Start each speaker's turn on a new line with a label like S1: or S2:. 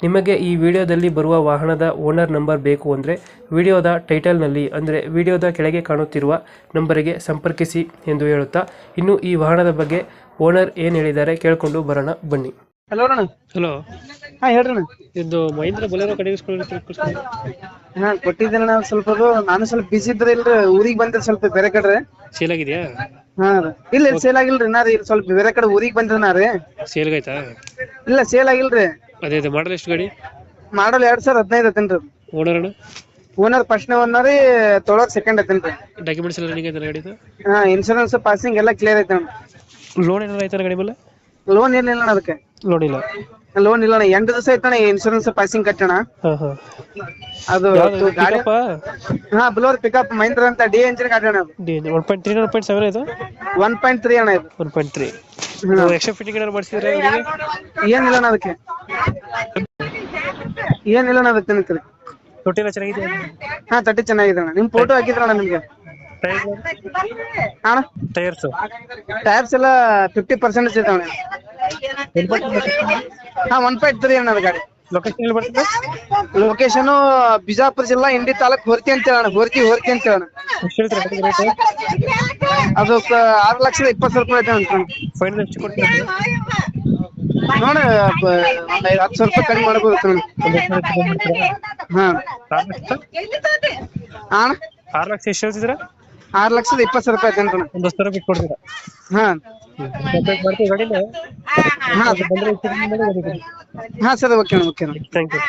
S1: ನಿಮಗೆ ಈ ವಿಡಿಯೋದಲ್ಲಿ ಬರುವ ವಾಹನದ ಓನರ್ ನಂಬರ್ ಬೇಕು ಅಂದರೆ ವಿಡಿಯೋದ ಟೈಟಲ್ನಲ್ಲಿ ಅಂದರೆ ವಿಡಿಯೋದ ಕೆಳಗೆ ಕಾಣುತ್ತಿರುವ ನಂಬರಿಗೆ ಸಂಪರ್ಕಿಸಿ ಎಂದು ಹೇಳುತ್ತಾ ಇನ್ನು ಈ ವಾಹನದ ಬಗ್ಗೆ ಓನರ್ ಏನು ಹೇಳಿದ್ದಾರೆ ಕೇಳಿಕೊಂಡು ಬರೋಣ ಬನ್ನಿ.
S2: ಹಲೋ ಅಣ್ಣ.
S1: ಹಲೋ
S2: ಹಾ ಹೇಳ್ರಿ ಅಣ್ಣ.
S1: ಇದು ಮಹೇಂದ್ರ ಬೊಲೆರೋ ಕಡೆ
S2: ಹಾ ಕೊಟ್ಟಿದ್ದೇನೆ ಅಣ್ಣ ಸ್ವಲ್ಪ ಅದು. ನಾನು ಸ್ವಲ್ಪ ಬಿಸಿ ಇದ್ರೆ ಇಲ್ರಿ ಊರಿಗೆ ಬಂದೆ ಸ್ವಲ್ಪ ಬೇರೆ ಕಡೆ ರೀ.
S1: ಸೇಲ್ ಆಗಿದೆಯಾ?
S2: ಹಾ ರೀ ಇಲ್ಲ ಇಲ್ಲ ಸೇಲ್ ಆಗಿಲ್ರಿ ನಾ ರೀ. ಸ್ವಲ್ಪ ಬೇರೆ ಕಡೆ ಊರಿಗೆ ಬಂದ್ರೆ ನಾ ರೀ.
S1: ಸೇಲ್ಗಾಯ್ತಾ
S2: ಇಲ್ಲ ಸೇಲ್ ಆಗಿಲ್ರಿ.
S1: ಅದೇ ಅದೇ. ಮಾಡಲ್ ಎಷ್ಟು ಗಾಡಿ?
S2: ಮಾಡಲ್ ಎರಡ್ ಸಾವಿರ ಹದಿನೈದು ಐತೇನ್ರಿ
S1: ಓನರ್ ಅಣ್ಣ?
S2: ಓನರ್ ಫಸ್ಟ್ ಒಂದ ರೀ ತೊಳಕ್ ಸೆಕೆಂಡ್ ಐತೇನ್ರಿ.
S1: ಡಾಕ್ಯುಮೆಂಟ್ಸ್ ಎಲ್ಲ ರನ್ನಿಂಗ್ ಐತೆ ಗಾಡಿದು?
S2: ಹಾ ಇನ್ಶೂರೆನ್ಸ್ ಪಾಸಿಂಗ್ ಎಲ್ಲ ಕ್ಲಿಯರ್ ಐತೆ
S1: ಲೋನ್ ಏನಾರ ಐತೆ ಗಾಡಿ ಮೇಲೆ?
S2: ಲೋನ್ ಏನಿಲ್ಲ ಅಣ್ಣ ಅದಕ್ಕೆ.
S1: ಲೋನ್ ಇಲ್ಲ.
S2: ಲೋನ್ ಇಲ್ಲ ಅಣ್ಣ. ಎಂಟು ದಿವಸ ಐತಣ್ಣ ಇನ್ಶೂರೆನ್ಸ್ ಪಾಸಿಂಗ್ ಕಟ್ಟಣ.
S1: ಹಾಂ ಹಾಂ.
S2: ಅದು ಗಾಡಿ ಹಾ ಬ್ಲೋರ್ ಪಿಕಪ್ ಮಹೀಂದ್ರ ಅಂತ ಡಿ ಎಂಜಿನ್ ಗಾಡಿ ಅಣ್ಣ
S1: one point three one point seven ಇದು
S2: ಒನ್ ಪಾಯಿಂಟ್ ತ್ರೀ ಅಣ್ಣ ಇದು.
S1: One point three
S2: hmm.
S1: Extra fitting ಏನಾರು ಮಾಡಿಸಿದ್ರೆ
S2: ಏನಿಲ್ಲ ಅಣ್ಣ ಅದಕ್ಕೆ. ಏನಿಲ್ಲ ಅದಕ್ಕೆ ನಿಂತ್ರಿ
S1: ಚೆನ್ನಾಗಿದೆ
S2: ಹಾ ತಟ್ಟಿ ಚೆನ್ನಾಗಿದೆ ಅಣ್ಣ. ನಿಮ್ ಫೋಟೋ ಹಾಕಿದ್ರಣ್ಣ ನಿಮ್ಗೆ? ಅಣ್ಣ?
S1: ಟೈರ್ಸ್
S2: ಟೈರ್ಸ್ ಎಲ್ಲ ಫಿಫ್ಟಿ ಪರ್ಸೆಂಟ್ ಅಣ್ಣ ಹಾ ಒನ್ ಪಾಯಿಂಟ್ ತ್ರೀ ಅಣ್ಣ ಅದು ಗಾಡಿ.
S1: ಲೊಕೇಶನ್ ಎಲ್ಲಿ ಬರ್ತದೆ
S2: ಲೊಕೇಶನ್ ಬಿಜಾಪುರ ಜಿಲ್ಲಾ ಇಂಡಿ ತಾಲೂಕ್ ಹೊರ್ತಿ ಅಂತ ಹೇಳಣ್ಣ. ಹೊರ್ತಿ ಹೊರ್ತಿ ಅಂತ ಹೇಳಣ್ಣ.
S1: ಎಷ್ಟು ಹೇಳ್ತೀರಾ ರೇಟ್
S2: ಅದು ಕ- ಆರು ಲಕ್ಷದ ಇಪ್ಪತ್ತು ಸಾವಿರ ರೂಪಾಯಿ ಐತೆ ಅಂತ
S1: ಫೈನಲ್ ಎಷ್ಟು ಕೊಡ್ತೀರಾ?
S2: ನೋಡ ಒಂದ್ ಐದು ಹತ್ತು ಸಾವಿರ ರೂಪಾಯಿ ಕಡಿಮೆ ಮಾಡ್ಬೋದು ಹಾ.
S1: ಆರು ಲಕ್ಷ?
S2: ಹಾ ಅಣ್ಣ?
S1: ಆರು ಲಕ್ಷ ಎಷ್ಟು ಹೇಳ್ತಿದ್ದೀರಾ?
S2: ಆರು ಲಕ್ಷದ ಇಪ್ಪತ್ತು ಸಾವಿರ ರೂಪಾಯಿ ಐತೆ ಅಂತ ಅಣ್ಣ.
S1: ಒಂದು ಹತ್ತು ಸಾವಿರ ಬಿಟ್ಟು ಕೊಡ್ತೀರಾ?
S2: ಹಾ. ಹಾ
S1: ಬಂದರೆ
S2: ಹಾ sir okay okay
S1: thank you